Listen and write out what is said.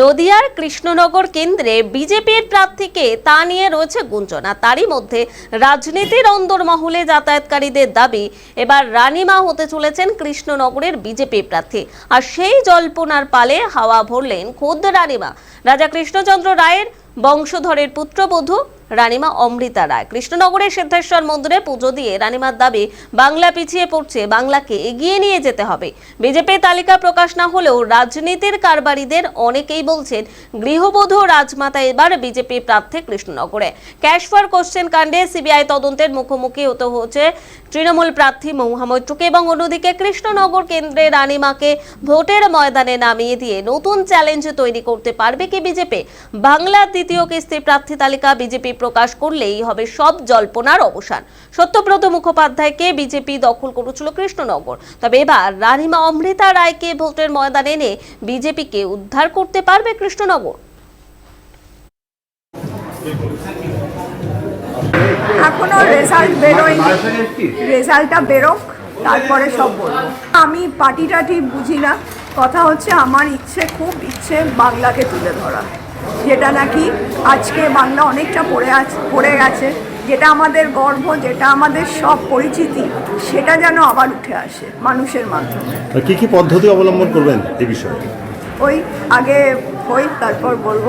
নদিয়ার কৃষ্ণনগর কেন্দ্রে বিজেপির প্রার্থীকে তা নিয়ে রয়েছে গুঞ্জন, আর তারই মধ্যে রাজনীতির অন্দরমহলে যাতায়াতকারীদের দাবি, এবার রানিমা হতে চলেছেন কৃষ্ণনগরের বিজেপি প্রার্থী। আর সেই জল্পনার পালে হাওয়া ভরলেন খোদ রানিমা। রাজা কৃষ্ণচন্দ্র রায়ের বংশধরের পুত্রবধূ রানীমা অমৃতা রায়। কৃষ্ণনগরের সিদ্ধেশ্বর মন্দিরে পুজো দিয়ে রানীমার দাবি, বাংলা পিছিয়ে পড়ছে, বাংলাকে এগিয়ে নিয়ে যেতে হবে। বিজেপি তালিকা প্রকাশ না হলেও রাজনীতির কারবারিদের অনেকেই বলছেন, গৃহবধূ রাজমাতা এবার বিজেপি প্রার্থী কৃষ্ণনগরে। ক্যাশ ফর কোশ্চেন কাণ্ডে সিবিআই তদন্তের মুখোমুখি হতে হচ্ছে তৃণমূল প্রার্থী মহুয়া মৈত্রকে এবং অন্যদিকে কৃষ্ণনগর কেন্দ্রে রানীমাকে ভোটের ময়দানে নামিয়ে দিয়ে নতুন চ্যালেঞ্জ তৈরি করতে পারবে কি বিজেপি? বাংলার দ্বিতীয় কিস্তি প্রার্থী তালিকা বিজেপি প্রকাশ করলেই হবে সব জল্পনার অবসান। সত্যব্রত মুখোপাধ্যায়কে বিজেপি দখল করেছিল কৃষ্ণনগর। তবে এবার রানীমা অমৃতা রায়কে ভোটের ময়দানে এনে বিজেপিকে উদ্ধার করতে পারবে কৃষ্ণনগর। এখনও রেজাল্ট বেরোয়নি। রেজাল্টটা বেরোক, তারপরে সব বলব। আমি পার্টি টাটি বুঝি না। কথা হচ্ছে আমার ইচ্ছে, খুব ইচ্ছে বাংলাকে তুলে ধরা যেটা নাকি আজকে বাংলা অনেকটা পড়ে আছে পড়ে গেছে। যেটা আমাদের গর্ব যেটা আমাদের সব পরিচিতি সেটা যেন আবার উঠে আসে মানুষের মাধ্যমে। কি কি পদ্ধতি অবলম্বন করবেন এই বিষয়ে? ওই আগে হই তারপর বলব।